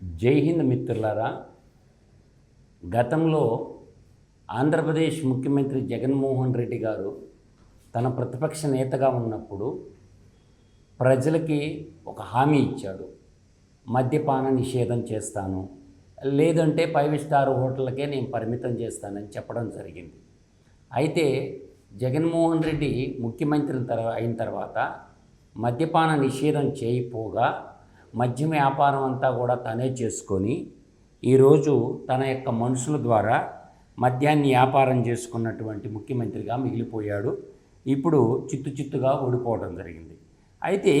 జై హింద్ మిత్రులారా. గతంలో ఆంధ్రప్రదేశ్ ముఖ్యమంత్రి జగన్మోహన్ రెడ్డి గారు తన ప్రతిపక్ష నేతగా ఉన్నప్పుడు ప్రజలకి ఒక హామీ ఇచ్చాడు. మద్యపాన నిషేధం చేస్తాను లేదంటే ఫైవ్ స్టార్ హోటళ్ళకే నేను పరిమితం చేస్తానని చెప్పడం జరిగింది. అయితే జగన్మోహన్ రెడ్డి ముఖ్యమంత్రి తర్వా అయిన తర్వాత మద్యపాన నిషేధం చేయపోగా మద్యం వ్యాపారం అంతా కూడా తనే చేసుకొని ఈరోజు తన యొక్క మనుషుల ద్వారా మద్యాన్ని వ్యాపారం చేసుకున్నటువంటి ముఖ్యమంత్రిగా మిగిలిపోయాడు. ఇప్పుడు చిత్తు చిత్తుగా ఓడిపోవడం జరిగింది. అయితే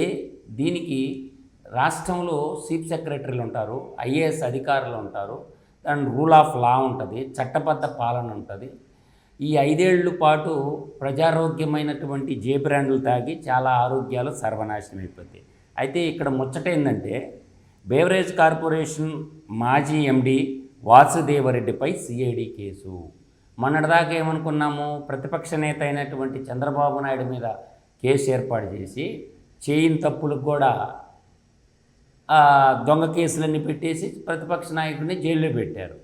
దీనికి రాష్ట్రంలో చీఫ్ సెక్రటరీలు ఉంటారు ఐఏఎస్ అధికారులు ఉంటారు దాని రూల్ ఆఫ్ లా ఉంటుంది చట్టబద్ధ పాలన ఉంటుంది. ఈ ఐదేళ్ళ పాటు ప్రజారోగ్యమైనటువంటి జే బ్రాండ్లు తాగి చాలా ఆరోగ్యాలు సర్వనాశనం అయిపోతాయి. అయితే ఇక్కడ ముచ్చట ఏంటంటే బేవరేజ్ కార్పొరేషన్ మాజీ ఎండి వాసుదేవరెడ్డిపై సిఐడి కేసు. మొన్నటిదాకా ఏమనుకున్నాము? ప్రతిపక్ష నేత అయినటువంటి చంద్రబాబు నాయుడు మీద కేసు ఏర్పాటు చేసి చేయని తప్పులకు కూడా దొంగ కేసులన్నీ పెట్టేసి ప్రతిపక్ష నాయకుడిని జైల్లో పెట్టారు.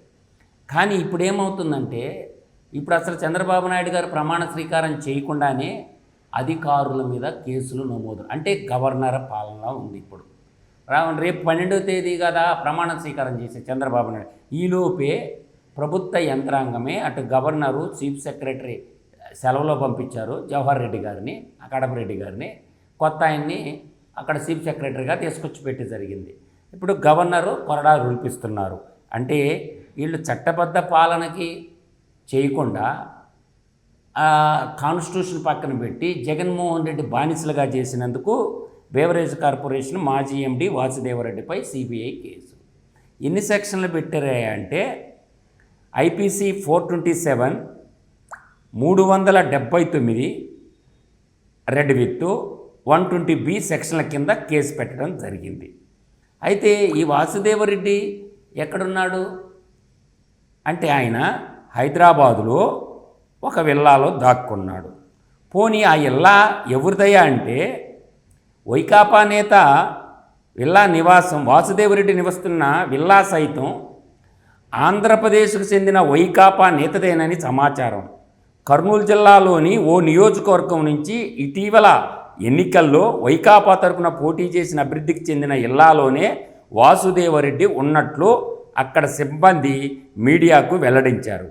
కానీ ఇప్పుడు ఏమవుతుందంటే ఇప్పుడు అసలు చంద్రబాబు నాయుడు గారు ప్రమాణ స్వీకారం చేయకుండానే అధికారుల మీద కేసులు నమోదు అంటే గవర్నర్ పాలన ఉంది ఇప్పుడు. రేపు పన్నెండవ తేదీ కదా ప్రమాణ స్వీకారం చేసే చంద్రబాబు నాయుడు. ఈలోపే ప్రభుత్వ యంత్రాంగమే అటు గవర్నరు చీఫ్ సెక్రటరీ సెలవులో పంపించారు జవహర్ రెడ్డి గారిని కడప రెడ్డి గారిని. కొత్త ఆయన్ని అక్కడ చీఫ్ సెక్రటరీగా తీసుకొచ్చి పెట్టి జరిగింది. ఇప్పుడు గవర్నరు కొరడా రూల్పిస్తున్నారు. అంటే వీళ్ళు చట్టబద్ధ పాలనకి చేయకుండా కాన్స్టిట్యూషన్ పక్కన పెట్టి జగన్మోహన్ రెడ్డి బానిసలుగా చేసినందుకు బేవరేజ్ కార్పొరేషన్ మాజీ ఎండి వాసుదేవరెడ్డిపై సిబిఐ కేసు. ఎన్ని సెక్షన్లు పెట్టారా అంటే ఐపీసీ ఫోర్ ట్వంటీ సెవెన్ మూడు వందల డెబ్బై తొమ్మిది read with one twenty B సెక్షన్ల కింద కేసు పెట్టడం జరిగింది. అయితే ఈ వాసుదేవరెడ్డి ఎక్కడున్నాడు? అంటే ఆయన హైదరాబాదులో ఒక విల్లాలో దాక్కున్నాడు. పోనీ ఆ ఇల్లా ఎవరిదయ్యా అంటే వైకాపా నేత విల్లా నివాసం వాసుదేవరెడ్డి నివసిస్తున్న విల్లా సైతం ఆంధ్రప్రదేశ్కు చెందిన వైకాపా నేతదేనని సమాచారం. కర్నూలు జిల్లాలోని ఓ నియోజకవర్గం నుంచి ఇటీవల ఎన్నికల్లో వైకాపా తరపున పోటీ చేసిన అభివృద్ధికి చెందిన ఇల్లాలోనే వాసుదేవరెడ్డి ఉన్నట్లు అక్కడ సిబ్బంది మీడియాకు వెల్లడించారు.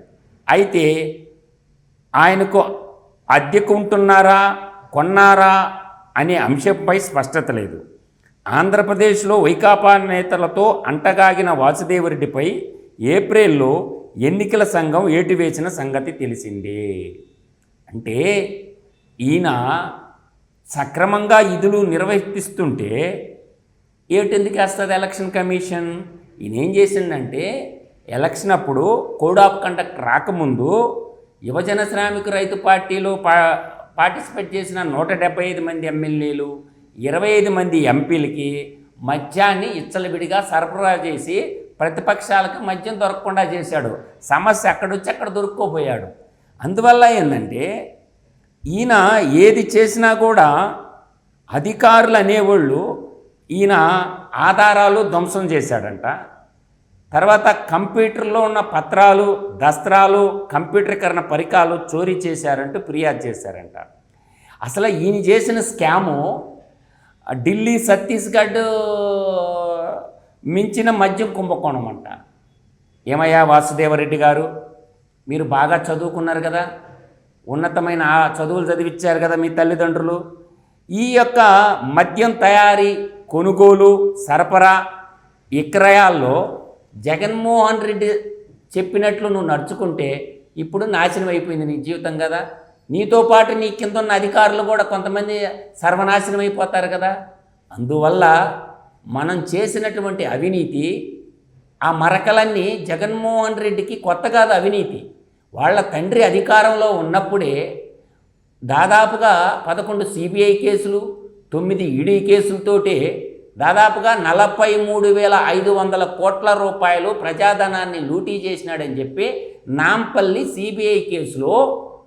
అయితే ఆయనకు అద్దెకుంటున్నారా కొన్నారా అనే అంశంపై స్పష్టత లేదు. ఆంధ్రప్రదేశ్లో వైకాపా నేతలతో అంటగాగిన వాసుదేవరెడ్డిపై ఏప్రిల్లో ఎన్నికల సంఘం ఏటు వేసిన సంగతి తెలిసిందే. అంటే ఈయన సక్రమంగా విధులు నిర్వర్తిస్తుంటే ఏటెందుకు వేస్తుంది ఎలక్షన్ కమిషన్? ఈయన ఏం చేసిండంటే ఎలక్షన్ అప్పుడు కోడ్ ఆఫ్ కండక్ట్ రాకముందు యువజన శ్రామిక రైతు పార్టీలో పా పార్టిసిపేట్ చేసిన నూట డెబ్బై ఐదు మంది ఎమ్మెల్యేలు ఇరవై ఐదు మంది ఎంపీలకి మద్యాన్ని ఇచ్చలవిడిగా సరఫరా చేసి ప్రతిపక్షాలకు మద్యం దొరకకుండా చేశాడు. సమస్య అక్కడొచ్చి అక్కడ దొరుక్కోపోయాడు అందువల్ల ఏంటంటే ఈయన ఏది చేసినా కూడా అధికారులు అనేవాళ్ళు ఈయన ఆధారాలు ధ్వంసం చేశాడంట. తర్వాత కంప్యూటర్లో ఉన్న పత్రాలు దస్త్రాలు కంప్యూటరీకరణ పరికరాలు చోరీ చేశారంటూ ఫిర్యాదు చేశారంట. అసలు ఈయన చేసిన స్కాము ఢిల్లీ ఛత్తీస్గఢ్ మించిన మద్యం కుంభకోణం అంట. ఏమయ్యా వాసుదేవరెడ్డి గారు? మీరు బాగా చదువుకున్నారు కదా. ఉన్నతమైన ఆ చదువులు చదివించారు కదా మీ తల్లిదండ్రులు. ఈ యొక్క మద్యం తయారీ కొనుగోలు సరఫరా విక్రయాల్లో జగన్మోహన్ రెడ్డి చెప్పినట్లు నువ్వు నడుచుకుంటే ఇప్పుడు నాశనం అయిపోయింది నీ జీవితం కదా. నీతో పాటు నీ కింద ఉన్న అధికారులు కూడా కొంతమంది సర్వనాశనం అయిపోతారు కదా. అందువల్ల మనం చేసినటువంటి అవినీతి ఆ మరకలన్నీ జగన్మోహన్ రెడ్డికి కొత్త కాదు అవినీతి. వాళ్ళ తండ్రి అధికారంలో ఉన్నప్పుడే దాదాపుగా పదకొండు సిబిఐ కేసులు తొమ్మిది ఈడీ కేసులతోటే దాదాపుగా నలభై మూడు వేల ఐదు వందల కోట్ల రూపాయలు ప్రజాధనాన్ని లూటీ చేసినాడని చెప్పి నాంపల్లి సిబిఐ కేసులో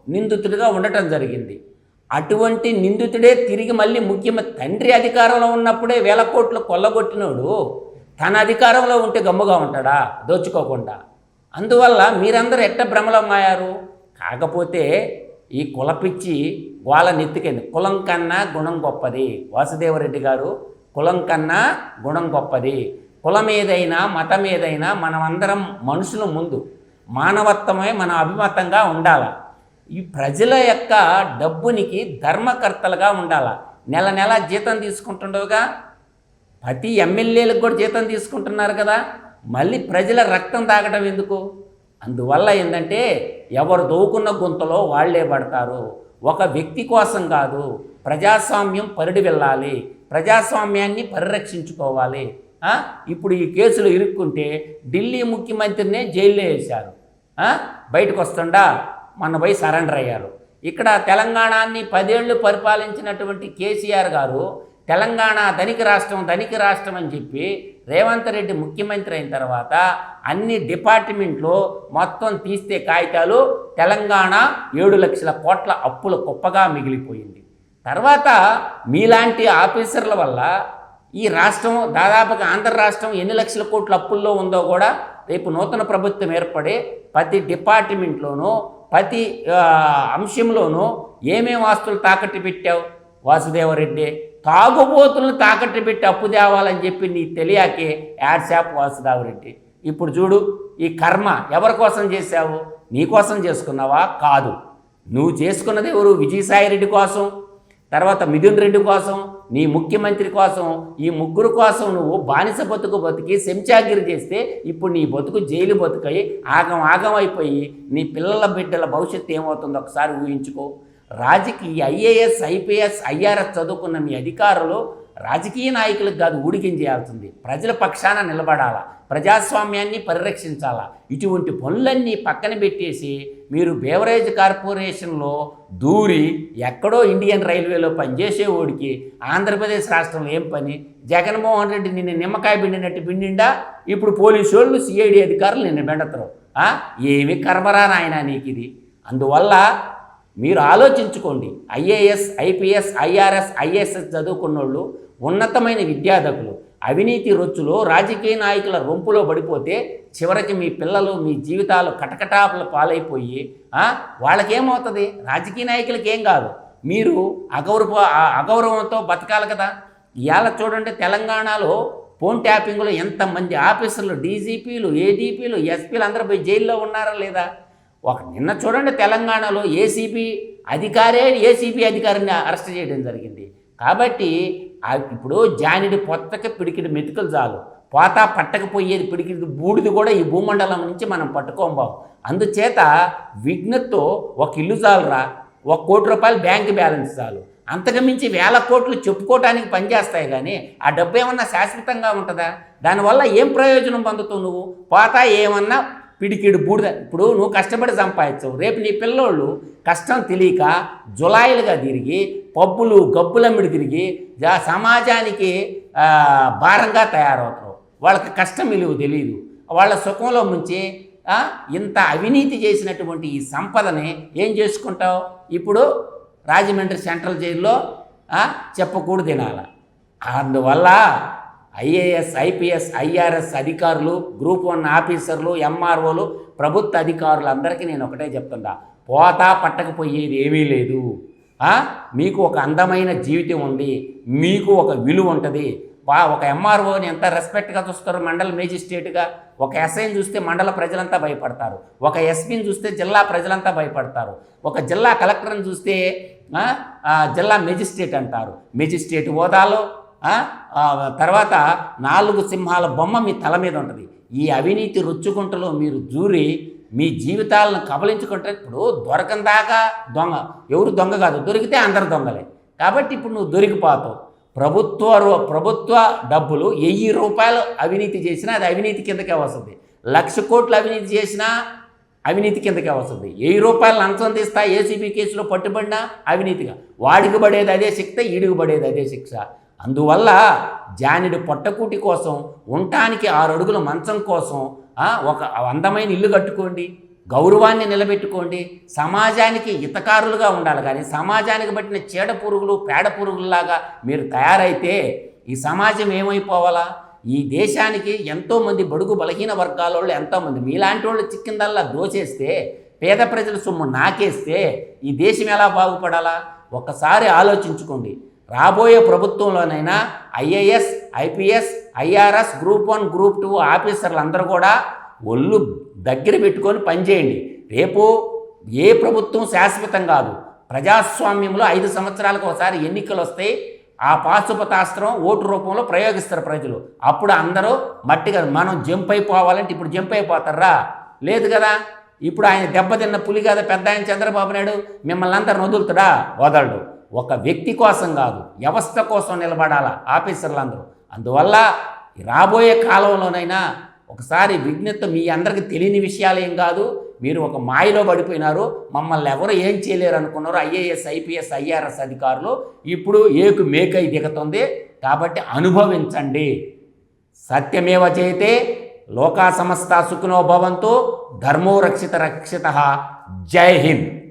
నిందితుడిగా ఉండటం జరిగింది. అటువంటి నిందితుడే తిరిగి మళ్ళీ ముఖ్యమంత్రి తండ్రి అధికారంలో ఉన్నప్పుడే వేల కోట్లు కొల్లగొట్టినోడు. తన అధికారంలో ఉంటే గమ్ముగా ఉంటాడా? దోచుకోకుండా. అందువల్ల మీరందరూ ఎట్ట భ్రమలమ్మాయారు కాకపోతే ఈ కులపిచ్చి వాళ్ళ నెత్తికెళ్ళి కులం కన్నా గుణం గొప్పది. వాసుదేవరెడ్డి గారు కులం కన్నా గుణం గొప్పది. కులం ఏదైనా మతం ఏదైనా మనమందరం మనుషుల ముందు మానవత్వమే మన అభిమతంగా ఉండాలి. ఈ ప్రజల యొక్క డబ్బునికి ధర్మకర్తలుగా ఉండాలి. నెల నెల జీతం తీసుకుంటుండవుగా? ప్రతి ఎమ్మెల్యేలకు కూడా జీతం తీసుకుంటున్నారు కదా? మళ్ళీ ప్రజల రక్తం తాగడం ఎందుకు? అందువల్ల ఏంటంటే ఎవరు దోకున్న గుంతలో వాళ్ళే పడతారు. ఒక వ్యక్తి కోసం కాదు ప్రజాస్వామ్యం పరిడి వెళ్ళాలి. ప్రజాస్వామ్యాన్ని పరిరక్షించుకోవాలి. ఇప్పుడు ఈ కేసులు ఇరుక్కుంటే ఢిల్లీ ముఖ్యమంత్రినే జైల్లో వేశారు. బయటకు వస్తుండా? మన పోయి సరెండర్ అయ్యారు. ఇక్కడ తెలంగాణని పదేళ్ళు పరిపాలించినటువంటి కేసీఆర్ గారు తెలంగాణ ధనిక రాష్ట్రం ధనిక రాష్ట్రం అని చెప్పి రేవంత్ రెడ్డి ముఖ్యమంత్రి అయిన తర్వాత అన్ని డిపార్ట్మెంట్లు మొత్తం తీస్తే కాగితాలు తెలంగాణ ఏడు లక్షల కోట్ల అప్పుల కుప్పగా మిగిలిపోయింది. తర్వాత మీలాంటి ఆఫీసర్ల వల్ల ఈ రాష్ట్రం దాదాపుగా ఆంధ్ర రాష్ట్రం ఎన్ని లక్షల కోట్ల అప్పుల్లో ఉందో కూడా రేపు నూతన ప్రభుత్వం ఏర్పడి ప్రతి డిపార్ట్మెంట్లోనూ ప్రతి అంశంలోనూ ఏమేమి ఆస్తులు తాకట్టు పెట్టావు వాసుదేవరెడ్డి? తాగుబోతులను తాకట్టు పెట్టి అప్పు తేవాలని చెప్పి నీ తెలియకే యాడ్సాప్ వాసుదేవరెడ్డి. ఇప్పుడు చూడు ఈ కర్మ ఎవరి కోసం చేశావు? నీ కోసం చేసుకున్నావా? కాదు. నువ్వు చేసుకున్నది ఎవరు? విజయసాయిరెడ్డి కోసం. తర్వాత మిథున్ రెడ్డి కోసం నీ ముఖ్యమంత్రి కోసం ఈ ముగ్గురు కోసం నువ్వు బానిస బతుకు బతికి శంచాగిరి చేస్తే ఇప్పుడు నీ బతుకు జైలు బతుకై ఆగం ఆగం అయిపోయి నీ పిల్లల బిడ్డల భవిష్యత్తు ఏమవుతుందో ఒకసారి ఊహించుకో. రాజకీయ ఐఏఎస్ ఐపీఎస్ ఐఆర్ఎస్ చదువుకున్న మీ అధికారులు రాజకీయ నాయకులకు కాదు ఊడికిం చేయాల్సింది. ప్రజల పక్షాన నిలబడాలా ప్రజాస్వామ్యాన్ని పరిరక్షించాలా ఇటువంటి పనులన్నీ పక్కన పెట్టేసి మీరు బేవరేజ్ కార్పొరేషన్లో దూరి ఎక్కడో ఇండియన్ రైల్వేలో పనిచేసే ఓడికి ఆంధ్రప్రదేశ్ రాష్ట్రంలో ఏం పని? జగన్మోహన్ రెడ్డి నిన్ను నిమ్మకాయ పిండినట్టు పిండిండా? ఇప్పుడు పోలీసు వాళ్ళు సిఐడి అధికారులు నిన్ను బెండతారు ఏమి కర్మరా నాయన నీకు ఇది అందువల్ల మీరు ఆలోచించుకోండి. ఐఏఎస్ ఐపీఎస్ ఐఆర్ఎస్ ఐఎస్ఎస్ చదువుకున్నోళ్ళు ఉన్నతమైన విద్యాధకులు అవినీతి రొచ్చులో రాజకీయ నాయకుల రొంపులో పడిపోతే చివరికి మీ పిల్లలు మీ జీవితాలు కటకటాపుల పాలైపోయి వాళ్ళకేమవుతుంది? రాజకీయ నాయకులకి ఏం కాదు. మీరు అగౌరవ అగౌరవంతో బతకాలి కదా. ఇవాళ చూడండి తెలంగాణలో ఫోన్ ట్యాపింగ్లో ఎంతమంది ఆఫీసర్లు డీజీపీలు ఏడీపీలు ఎస్పీలు అందరూ పోయి జైల్లో ఉన్నారా లేదా? ఒక నిన్న చూడండి తెలంగాణలో ఏసీబీ అధికారే ఏసీబీ అధికారిని అరెస్ట్ చేయడం జరిగింది. కాబట్టి ఇప్పుడు జానిడి పొత్తకి పిడికిడి మెతుకులు చాలు. పోతా పట్టకపోయేది పిడికిడి బూడిది కూడా ఈ భూమండలం నుంచి మనం పట్టుకోబాం అందుచేత విఘ్నతో ఒక ఇల్లు చాలురా. ఒక కోటి రూపాయలు బ్యాంక్ బ్యాలెన్స్ చాలు. అంతకుమించి వేల కోట్లు చెప్పుకోవటానికి పనిచేస్తాయి కానీ ఆ డబ్బు ఏమన్నా శాశ్వతంగా ఉంటుందా? దానివల్ల ఏం ప్రయోజనం పొందుతావు నువ్వు? పోతా ఏమన్నా పిడికిడు బూడిద. ఇప్పుడు నువ్వు కష్టపడి సంపాదించవు. రేపు నీ పిల్లోళ్ళు కష్టం తెలియక జులాయిలుగా తిరిగి పబ్బులు గబ్బులమ్మిడి తిరిగి జా- సమాజానికి భారంగా తయారవుతారు. వాళ్ళకి కష్టం విలువ తెలియదు వాళ్ళ సుఖంలో ముంచి ఇంత అవినీతి చేసినటువంటి ఈ సంపదని ఏం చేసుకుంటావు? ఇప్పుడు రాజమండ్రి సెంట్రల్ జైల్లో చెప్పకూడదు తినాల అందువల్ల ఐఏఎస్ ఐపీఎస్ ఐఆర్ఎస్ అధికారులు గ్రూప్ వన్ ఆఫీసర్లు ఎంఆర్ఓలు ప్రభుత్వ అధికారులు అందరికీ నేను ఒకటే చెప్తున్నా. పోతా పట్టకపోయేది ఏమీ లేదు. మీకు ఒక అందమైన జీవితం ఉంది. మీకు ఒక విలువ ఉంటుంది. వా ఒక ఎంఆర్ఓని ఎంత రెస్పెక్ట్గా చూస్తారు మండల మేజిస్ట్రేట్గా? ఒక ఎస్ఐని చూస్తే మండల ప్రజలంతా భయపడతారు. ఒక ఎస్పీని చూస్తే జిల్లా ప్రజలంతా భయపడతారు. ఒక జిల్లా కలెక్టర్ని చూస్తే జిల్లా మెజిస్ట్రేట్ అంటారు. మెజిస్ట్రేట్ హోదాలో తర్వాత నాలుగు సింహాల బొమ్మ మీ తల మీద ఉంటుంది. ఈ అవినీతి రుచ్చుకుంటలో మీరు జూరి మీ జీవితాలను కబలించుకుంటే ఇప్పుడు దొరకని దాకా దొంగ. ఎవరు దొంగ కాదు దొరికితే అందరు దొంగలే. కాబట్టి ఇప్పుడు నువ్వు దొరికిపోతావు. ప్రభుత్వ ప్రభుత్వ డబ్బులు వెయ్యి రూపాయలు అవినీతి చేసినా అది అవినీతి కిందకే వస్తుంది. లక్ష కోట్లు అవినీతి చేసినా అవినీతి కిందకే వస్తుంది. వెయ్యి రూపాయలు లంచం తీస్తా ఏసీబీ కేసులో పట్టుబడినా అవినీతిగా. వాడికి పడేది అదే శిక్ష ఈడికి పడేది అదే శిక్ష. అందువల్ల జానుడు పొట్టకూటి కోసం ఉండటానికి ఆరు అడుగుల మంచం కోసం ఒక అందమైన ఇల్లు కట్టుకోండి గౌరవాన్ని నిలబెట్టుకోండి సమాజానికి హితకారులుగా ఉండాలి. కానీ సమాజానికి పట్టిన చీడ పురుగులు పేడ పురుగుల్లాగా మీరు తయారైతే ఈ సమాజం ఏమైపోవాలా? ఈ దేశానికి ఎంతోమంది బడుగు బలహీన వర్గాల వాళ్ళు ఎంతోమంది మీలాంటి వాళ్ళు చిక్కిందల్లా దోచేస్తే పేద ప్రజల సొమ్ము నాకేస్తే ఈ దేశం ఎలా బాగుపడాలా? ఒక్కసారి ఆలోచించుకోండి. రాబోయే ప్రభుత్వంలోనైనా IAS IPS IRS group one group two ఆఫీసర్లు అందరూ కూడా ఒళ్ళు దగ్గర పెట్టుకొని పనిచేయండి. రేపు ఏ ప్రభుత్వం శాశ్వతం కాదు. ప్రజాస్వామ్యంలో ఐదు సంవత్సరాలకు ఒకసారి ఎన్నికలు వస్తాయి ఆ పాశుపతాస్త్రం ఓటు రూపంలో ప్రయోగిస్తారు ప్రజలు. అప్పుడు అందరూ మట్టిగా మనం జంప్ అయిపోవాలంటే ఇప్పుడు జంప్ అయిపోతారా? లేదు కదా. ఇప్పుడు ఆయన దెబ్బతిన్న పులి కదా పెద్ద ఆయన చంద్రబాబు నాయుడు మిమ్మల్ని అందరిని వదులుతాడా? వదలడు. ఒక వ్యక్తి కోసం కాదు వ్యవస్థ కోసం నిలబడాల ఆఫీసర్లందరూ. అందువల్ల రాబోయే కాలంలోనైనా ఒకసారి విజ్ఞత మీ అందరికి తెలియని విషయాలు ఏం కాదు మీరు ఒక మాయలో పడిపోయినారు మమ్మల్ని ఎవరు ఏం చేయలేరు అనుకున్నారు ఐఏఎస్ ఐపీఎస్ ఐఆర్ఎస్ అధికారులు ఇప్పుడు ఏకు మేకై దిగుతుంది. కాబట్టి అనుభవించండి. సత్యమేవ చేతే లోకా సమస్త సుఖినో భవంతు ధర్మో రక్షిత రక్షిత. జై హింద్.